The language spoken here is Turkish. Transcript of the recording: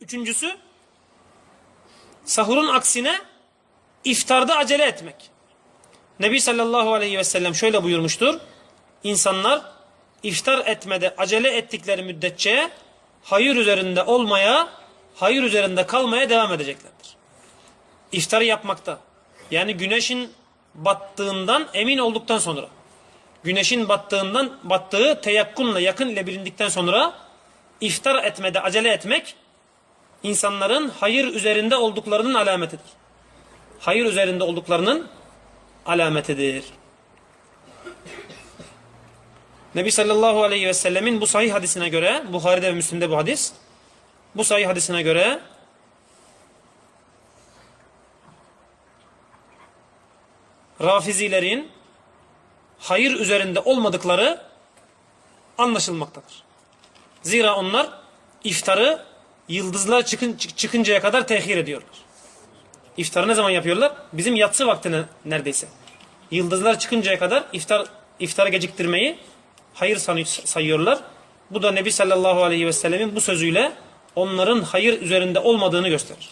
Üçüncüsü sahurun aksine iftarda acele etmek. Nebi sallallahu aleyhi ve sellem şöyle buyurmuştur. İnsanlar iftar etmede acele ettikleri müddetçe hayır üzerinde olmaya, hayır üzerinde kalmaya devam edeceklerdir. İftarı yapmakta. Yani güneşin battığından emin olduktan sonra güneşin battığından battığı teyakkunla yakın ile bilindikten sonra iftar etmede acele etmek insanların hayır üzerinde olduklarının alametidir. Hayır üzerinde olduklarının alametidir. Nebi sallallahu aleyhi ve sellemin bu sahih hadisine göre, Buhari'de ve Müslim'de bu hadis, bu sahih hadisine göre Rafizilerin hayır üzerinde olmadıkları anlaşılmaktadır. Zira onlar iftarı yıldızlar çıkın, çık- çıkıncaya kadar tehir ediyorlar. İftarı ne zaman yapıyorlar? Bizim yatsı vaktine neredeyse. Yıldızlar çıkıncaya kadar iftar iftarı geciktirmeyi hayır sayıyorlar. Bu da Nebi sallallahu aleyhi ve sellemin bu sözüyle onların hayır üzerinde olmadığını gösterir.